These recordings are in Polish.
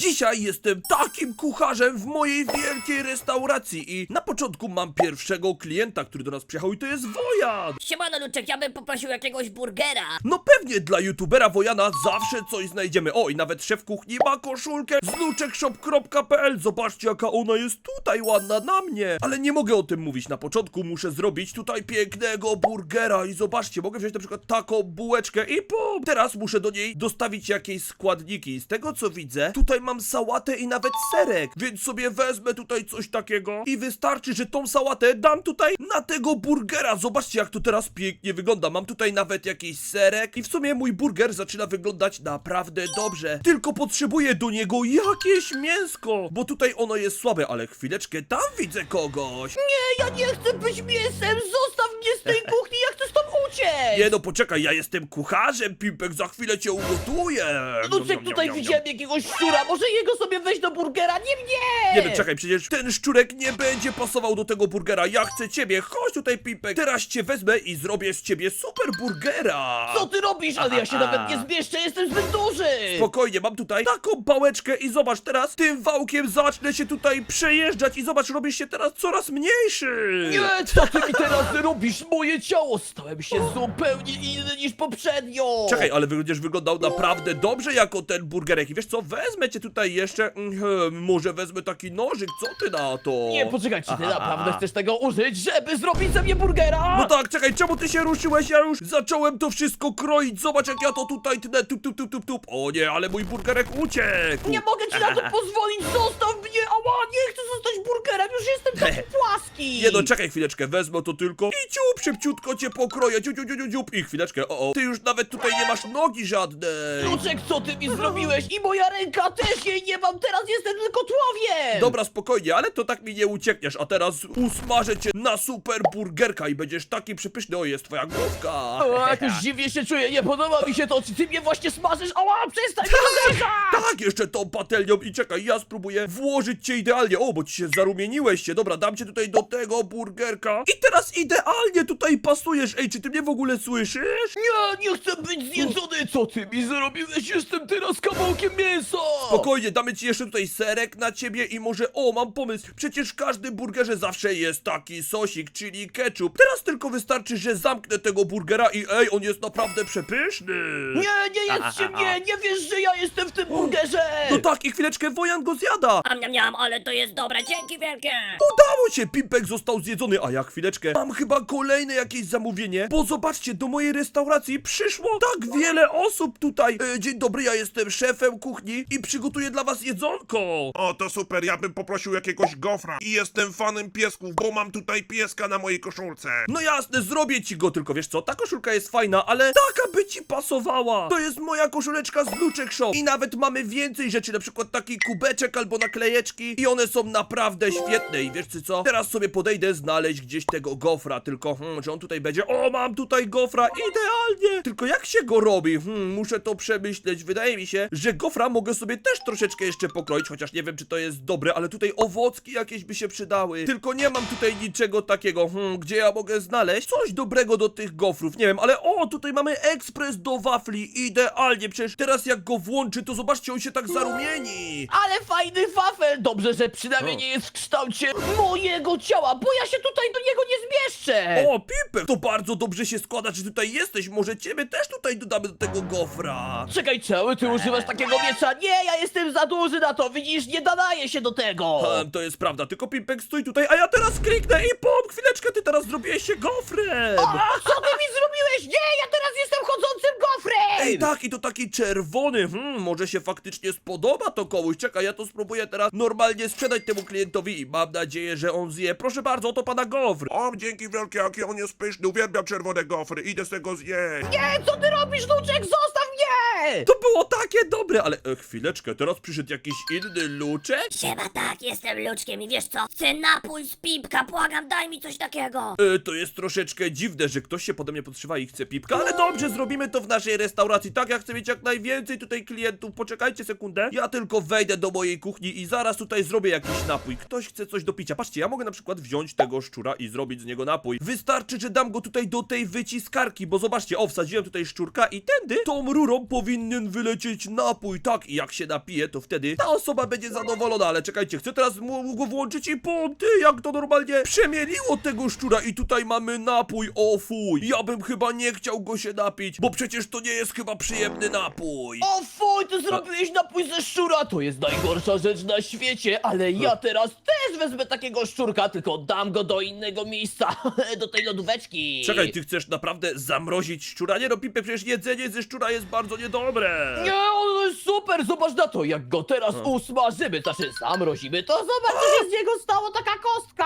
Dzisiaj jestem takim kucharzem w mojej wielkiej restauracji i na początku mam pierwszego klienta, który do nas przyjechał i to jest Wojan. Siemano Luczek, ja bym poprosił jakiegoś burgera. No pewnie dla youtubera Wojana zawsze coś znajdziemy. O, i nawet szef kuchni ma koszulkę z luczekshop.pl. Zobaczcie jaka ona jest tutaj ładna na mnie. Ale nie mogę o tym mówić na początku, muszę zrobić tutaj pięknego burgera i zobaczcie, mogę wziąć na przykład taką bułeczkę i pum. Teraz muszę do niej dostawić jakieś składniki. Z tego co widzę, tutaj mam sałatę i nawet serek, więc sobie wezmę tutaj coś takiego i wystarczy, że tą sałatę dam tutaj na tego burgera. Zobaczcie jak to teraz pięknie wygląda. Mam tutaj nawet jakiś serek i w sumie mój burger zaczyna wyglądać naprawdę dobrze. Tylko potrzebuję do niego jakieś mięsko, bo tutaj ono jest słabe, ale chwileczkę, tam widzę kogoś. Nie, ja nie chcę być mięsem! Zostaw mnie z tej kuchni, ja chcę stąd uciec! Nie no, poczekaj, ja jestem kucharzem, Pimpek, za chwilę cię ugotuję. Luczek, tutaj widziałem jakiegoś szczura, może jego sobie weź do burgera, nie mnie! Nie wiem, czekaj, przecież ten szczurek nie będzie pasował do tego burgera. Ja chcę ciebie, chodź tutaj, Pimpek. Teraz cię wezmę i zrobię z ciebie super burgera. Co ty robisz? Ale ja się nawet nie zmieszczę, jestem zbyt duży! Spokojnie, mam tutaj taką pałeczkę i zobacz teraz, tym wałkiem zacznę się tutaj przejeżdżać i zobacz, robisz się teraz coraz mniejszy. Nie, co ty mi teraz robisz? Moje ciało stałem się zupełnie inny niż poprzednio! Czekaj, ale będziesz wyglądał naprawdę dobrze jako ten burgerek i wiesz co, wezmę cię tutaj jeszcze, mhm, może wezmę taki nożyk, co ty na to? Nie, poczekaj, czy ty naprawdę chcesz tego użyć, żeby zrobić ze mnie burgera? No tak, czekaj, czemu ty się ruszyłeś? Ja już zacząłem to wszystko kroić. Zobacz, jak ja to tutaj tnę, tup, tup, tup, tup, tup. O nie, ale mój burgerek uciekł. Nie mogę ci na to pozwolić, zostaw mnie! Ała, nie chcę zostać burgerem, już jestem taki płaski! Nie no, czekaj chwileczkę, wezmę to tylko i ciup, szybciutko cię pokroję, ciu, ciu, ciu, ciu, ciup. I chwileczkę, o, o, ty już nawet tutaj nie masz nogi żadnej. Luczek, co ty mi zrobiłeś? I moja ręka też jej nie mam, teraz jestem tylko tłowiem! Dobra, spokojnie, ale to tak mi nie uciekniesz, a teraz usmażę cię na super burgerka i będziesz taki przepyszny, o, jest twoja główka. O, jakoś dziwnie się czuję, nie podoba mi się to, czy ty mnie właśnie smażysz? Ała, przestań uderzać! Tak, jeszcze tą patelnią i czekaj, ja spróbuję włożyć cię idealnie. O, bo ci się zarumieniłeś się. Dobra, dam cię tutaj do tego burgerka. I teraz idealnie tutaj pasujesz. Ej, czy ty mnie w ogóle słyszysz? Nie, nie chcę być zjedzony! Co ty mi zrobiłeś? Jestem teraz kawałkiem mięsa! Spokojnie, damy ci jeszcze tutaj serek na ciebie i może, o, mam pomysł. Przecież w każdym burgerze zawsze jest taki sosik, czyli ketchup. Teraz tylko wystarczy, że zamknę tego burgera i ej, on jest naprawdę przepyszny. Nie, nie jedzcie mnie! Nie wiesz, że ja jestem w tym burgerze! No tak, i chwileczkę Wojan go zjada. Am niam niam, ale to jest dobre, dzięki wielkie. Udało się, Pimpek został zjedzony, a ja chwileczkę mam chyba kolejne jakieś zamówienie, bo zobaczcie, do mojej restauracji przyszło tak wiele osób tutaj. E, dzień dobry, ja jestem szefem kuchni i przygotuję dla was jedzonko. O, to super, ja bym poprosił jakiegoś gofra. I jestem fanem piesków, bo mam tutaj pieska na mojej koszulce. No jasne, zrobię ci go, tylko wiesz co, ta koszulka jest fajna, ale taka by ci pasowała. To jest moja koszuleczka z Luczek Shop i nawet mamy więcej rzeczy, na przykład taki kubeczek albo naklejeczki i one są naprawdę świetne i wiesz co, teraz sobie podejdę znaleźć gdzieś tego gofra, tylko hmm, że on tutaj będzie, o mam tutaj gofra, idealnie, tylko jak się go robi, hmm, muszę to przemyśleć, wydaje mi się, że gofra mogę sobie też troszeczkę jeszcze pokroić, chociaż nie wiem czy to jest dobre, ale tutaj owocki jakieś by się przydały, tylko nie mam tutaj niczego takiego, hmm, gdzie ja mogę znaleźć coś dobrego do tych gofrów, nie wiem, ale o, tutaj mamy ekspres do wafli, idealnie, przecież teraz jak go włączy, to zobaczcie, on się tak zarumieni. Ale fajny wafel! Dobrze, że przynajmniej O. nie jest w kształcie mojego ciała, bo ja się tutaj do niego nie zmieszczę! O, Pipek, to bardzo dobrze się składa, że tutaj jesteś, może ciebie też tutaj dodamy do tego gofra. Czekaj, czemu ty używasz takiego miecza? Nie, ja jestem za duży na to, widzisz, nie nadaje się do tego! Em, to jest prawda, tylko Pimpek stój tutaj, a ja teraz kliknę i pom, chwileczkę, ty teraz zrobiłeś się gofrem. A co ty mi zrobiłeś? Nie, ja teraz jestem chodzącym gofrem! Ej, tak, i to taki czerwony, hmm, może się faktycznie spodoba to komuś. Czekaj, ja to spróbuję teraz normalnie sprzedać temu klientowi i mam nadzieję, że on zje. Proszę bardzo, oto pana gofr. O, dzięki wielkie, jaki on jest pyszny, uwielbiam czerwone gofry, idę z tego zjeść. Nie, co ty robisz, Luczek? Zostaw mnie! To było takie dobre, ale e, chwileczkę, teraz przyszedł jakiś inny luczek? Siema tak, jestem Luczkiem i wiesz co? Chcę napój z pipka, błagam, daj mi coś takiego. E, to jest troszeczkę dziwne, że ktoś się pode mnie podszywa i chce pipka, ale dobrze, zrobimy to w naszej restauracji. Tak, ja chcę mieć jak najwięcej tutaj klientów. Poczekajcie sekundę. Ja tylko wejdę do mojej kuchni i zaraz tutaj zrobię jakiś napój. Ktoś chce coś do picia. Patrzcie, ja mogę na przykład wziąć tego szczura i zrobić z niego napój. Wystarczy, że dam go tutaj do tej wyciskarki, bo zobaczcie, o, wsadziłem tutaj szczurka i tędy tą rurą powinien wylecieć napój. Tak, i jak się napije to wtedy ta osoba będzie zadowolona, ale czekajcie, chcę teraz mu go włączyć i pum, ty, jak to normalnie przemieliło tego szczura i tutaj mamy napój, o fuj, ja bym chyba nie chciał go się napić, bo przecież to nie jest chyba przyjemny napój. O fuj, ty zrobiłeś napój ze szczura, to jest najgorsza rzecz na świecie, ale ja teraz też wezmę takiego szczurka, tylko dam go do innego miejsca, do tej lodóweczki. Czekaj, ty chcesz naprawdę zamrozić szczura? Nie no, Pipek, przecież jedzenie ze szczura jest bardzo niedobre. Nie, on jest super, zobacz na to, jak go teraz usmażymy, znaczy zamrozimy, to zobacz, co się z niego stało, taka kostka!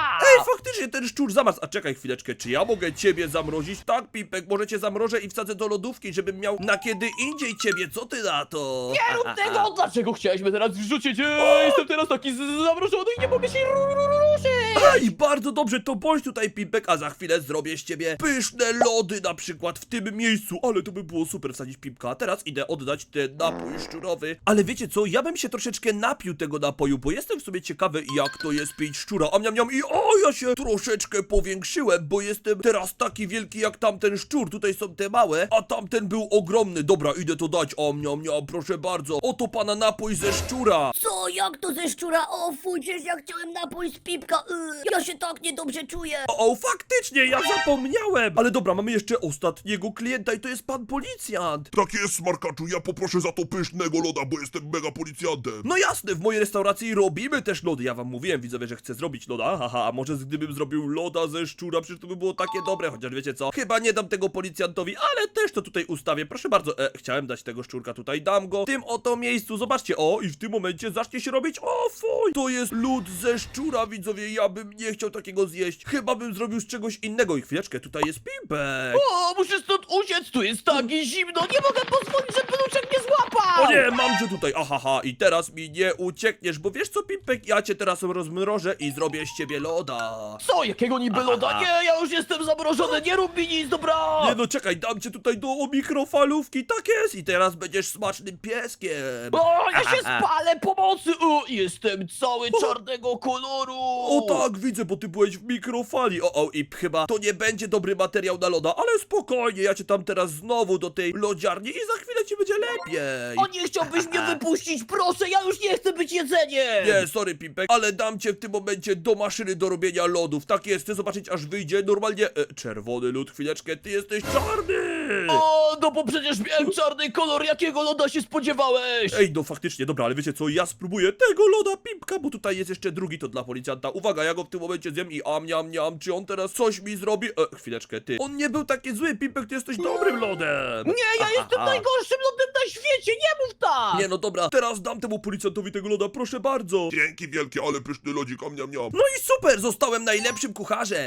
Faktycznie ten szczur zamaz. A czekaj chwileczkę, czy ja mogę ciebie zamrozić? Tak, Pipek, może cię zamrożę i wsadzę do lodówki, żebym miał na kiedy indziej ciebie. Co ty na to? Nie rób tego! Dlaczego chciałeś mnie teraz wrzucić? Eee, jestem teraz taki z- zamrożony i nie mogę się ru- ru- ru- Ej, bardzo dobrze, to bądź tutaj, Pipek, a za chwilę zrobię z ciebie pyszne lody na przykład w tym miejscu. Ale to by było super wsadzić Pipka. A teraz idę oddać ten napój szczurowy. Ale wiecie co, ja bym się troszeczkę napił tego napoju, bo jestem w sobie ciekawy, jak to jest pić szczura. A miam, miam i o, ja się troszeczkę powiększyłem, bo jestem teraz taki wielki jak tamten szczur. Tutaj są te małe, a tamten był ogromny. Dobra, idę to dać. O, miam, miam, proszę bardzo. Oto pana napój ze szczura. Co, jak to ze szczura? O fuj, przecież ja chciałem napój z pipka. Yy, ja się tak niedobrze czuję. O, o, faktycznie, ja zapomniałem! Ale dobra, mamy jeszcze ostatniego klienta i to jest pan policjant. Tak jest, smarkaczu, ja poproszę za to pysznego loda, bo jestem mega policjantem. No jasne, w mojej restauracji robimy też lody. Ja wam mówiłem, widzowie, że chcę zrobić loda. Haha, a może gdybym zrobił loda ze szczura, przecież to by było takie dobre, chociaż wiecie co? Chyba nie dam tego policjantowi, ale też to tutaj ustawię. Proszę bardzo, e, chciałem dać tego szczurka tutaj, dam go w tym oto miejscu. Zobaczcie, o, i w tym momencie zacznie się robić. O, fuj! To jest lód ze szczura, widzowie, ja bym nie chciał takiego zjeść. Chyba bym zrobił z czegoś innego. I chwileczkę, tutaj jest pimpek. O, muszę stąd uciec, tu jest tak zimno, nie mogę pozwolić, żeby Luczek mnie złapał! O nie, mam cię tutaj, ahaha, i teraz mi nie uciekniesz, bo wiesz co, Pimpek, ja cię teraz rozmrożę i zrobię z ciebie loda. Co, jakiego niby loda? Aha. Nie, ja już jestem zamrożony, nie rób mi nic, dobra! Nie no, czekaj, dam cię tutaj do mikrofalówki, tak jest, i teraz będziesz smacznym pieskiem. O, ja się spalę, pomocy! O, jestem cały czarnego koloru! O tak, widzę, bo ty byłeś w mikrofali. O, o, i chyba to nie będzie dobry materiał na loda, ale spokojnie, ja cię tam teraz znowu do tej lodziarni i za chwilę ci będzie lepiej. O, nie chciałbyś mnie wypuścić, proszę, ja już nie chcę być jedzeniem! Nie, sorry Pimpek, ale dam cię w tym momencie do maszyny do robienia lodów. Tak jest, chcę zobaczyć aż wyjdzie normalnie e, czerwony lód. Chwileczkę, ty jesteś czarny! O, no bo przecież miałem czarny kolor, jakiego loda się spodziewałeś? Ej, no faktycznie, dobra, ale wiecie co, ja spróbuję tego loda Pimpka, bo tutaj jest jeszcze drugi, to dla policjanta. Uwaga, ja go w tym momencie zjem i am, niam, niam, czy on teraz coś mi zrobi? E, chwileczkę, ty. On nie był taki zły, Pimpek, ty jesteś dobrym lodem! Nie, ja jestem Aha. najgorszym lodem na świecie, nie mów tak! Nie no dobra, teraz dam temu policjantowi tego loda, proszę bardzo. Dzięki wielkie, ale pyszny lodzik, am niam niam. No i super, zostałem najlepszym kucharzem.